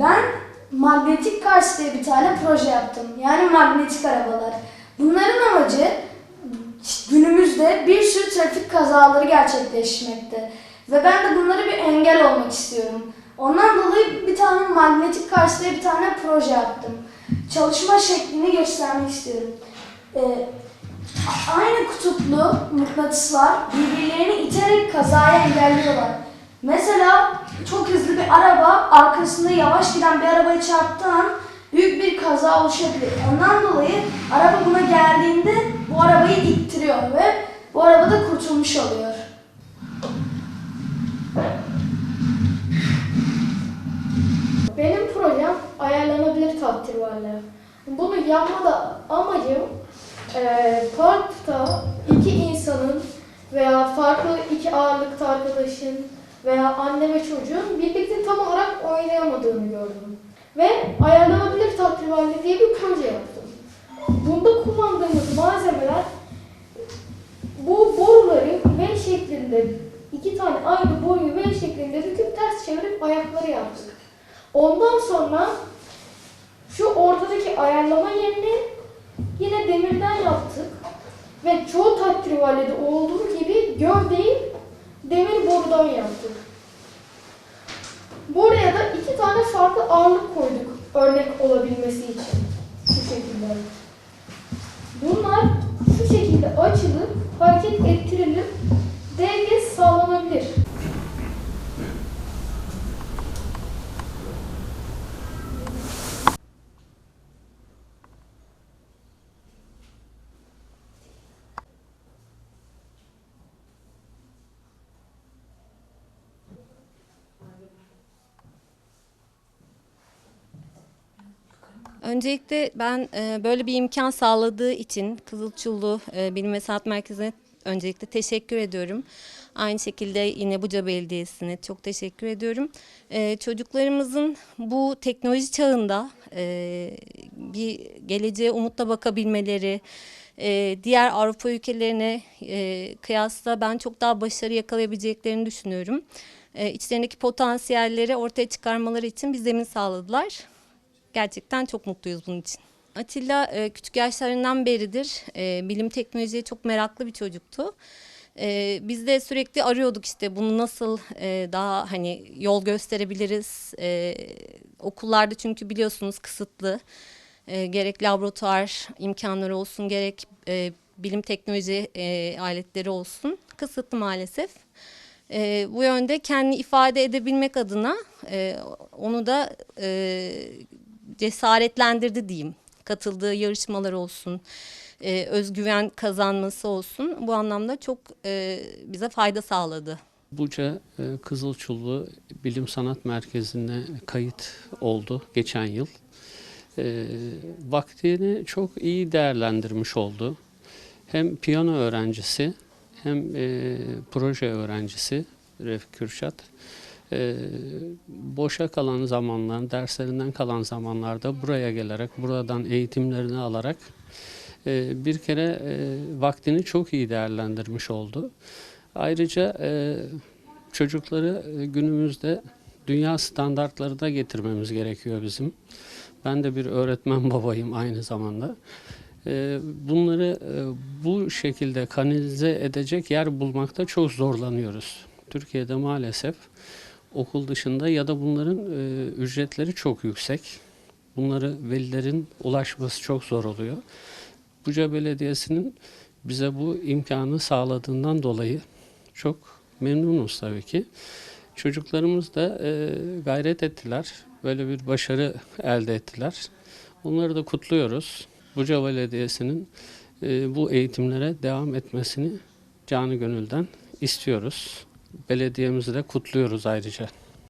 Ben magnetik Cars diye bir tane proje yaptım. Yani magnetik arabalar. Bunların amacı günümüzde bir sürü trafik kazaları gerçekleşmekte. Ve ben de bunlara bir engel olmak istiyorum. Ondan dolayı bir tane magnetik Cars diye bir tane proje yaptım. Çalışma şeklini göstermek istiyorum. Ee, aynı kutuplu mıknatıslar birbirlerini iterek kazayı engelliyorlar. Mesela çok hızlı bir araba arkasında yavaş giden bir arabayı çarptığı an büyük bir kaza oluşabilir. Ondan dolayı araba buna geldiğinde bu arabayı ittiriyor ve bu araba da kurtulmuş oluyor. Benim projem ayarlanabilir tahterevalli. Bunu yapmada amacım eee parkta iki insanın veya farklı iki ağırlıkta arkadaşın veya anne ve çocuğun birlikte tam olarak oynayamadığını gördüm. Ve ayarlanabilir tahterevalli diye bir proje yaptım. Bunda kullandığımız malzemeler bu boruları V şeklinde iki tane aynı boruyu V şeklinde büküp ters çevirip ayakları yaptık. Ondan sonra şu ortadaki ayarlama yerini yine demirden yaptık. Ve çoğu takdirvalide olduğu gibi gövdeyi demir borudan yaptık. Buraya da iki tane farklı ağırlık koyduk örnek olabilmesi için. Şu şekilde. Bunlar şu şekilde açılıp hareket ettirilip Öncelikle ben e, böyle bir imkan sağladığı için Kızılçullu e, Bilim ve Sanat Merkezi'ne öncelikle teşekkür ediyorum. Aynı şekilde yine Buca Belediyesi'ne çok teşekkür ediyorum. E, çocuklarımızın bu teknoloji çağında bir geleceğe umutla bakabilmeleri, diğer Avrupa ülkelerine kıyasla ben çok daha başarı yakalayabileceklerini düşünüyorum. E, içlerindeki potansiyelleri ortaya çıkarmaları için bir zemin sağladılar. Gerçekten çok mutluyuz bunun için. Atilla e, küçük yaşlarından beridir e, bilim teknolojiye çok meraklı bir çocuktu. E, biz de sürekli arıyorduk işte bunu nasıl daha hani yol gösterebiliriz. Okullarda çünkü biliyorsunuz kısıtlı. Gerek laboratuvar imkanları olsun gerek bilim teknoloji aletleri olsun kısıtlı maalesef. E, bu yönde kendini ifade edebilmek adına e, onu da e, cesaretlendirdi diyeyim. Katıldığı yarışmalar olsun, e, özgüven kazanması olsun. Bu anlamda çok e, bize fayda sağladı. Buca e, Kızılçullu Bilim Sanat Merkezi'ne kayıt oldu geçen yıl. E, vaktini çok iyi değerlendirmiş oldu. Hem piyano öğrencisi hem e, proje öğrencisi Refik Kürşat. E, boşa kalan zamanlar, derslerinden kalan zamanlarda buraya gelerek, buradan eğitimlerini alarak e, bir kere e, vaktini çok iyi değerlendirmiş oldu. Ayrıca e, çocukları e, günümüzde dünya standartları da getirmemiz gerekiyor bizim. Ben de bir öğretmen babayım aynı zamanda. E, bunları e, bu şekilde kanalize edecek yer bulmakta çok zorlanıyoruz. Türkiye'de maalesef okul dışında ya da bunların e, ücretleri çok yüksek. Bunları velilerin ulaşması çok zor oluyor. Buca Belediyesi'nin bize bu imkanı sağladığından dolayı çok memnunuz tabii ki. Çocuklarımız da e, gayret ettiler. Böyle bir başarı elde ettiler. Onları da kutluyoruz. Buca Belediyesi'nin e, bu eğitimlere devam etmesini canı gönülden istiyoruz. Belediyemizi de kutluyoruz ayrıca.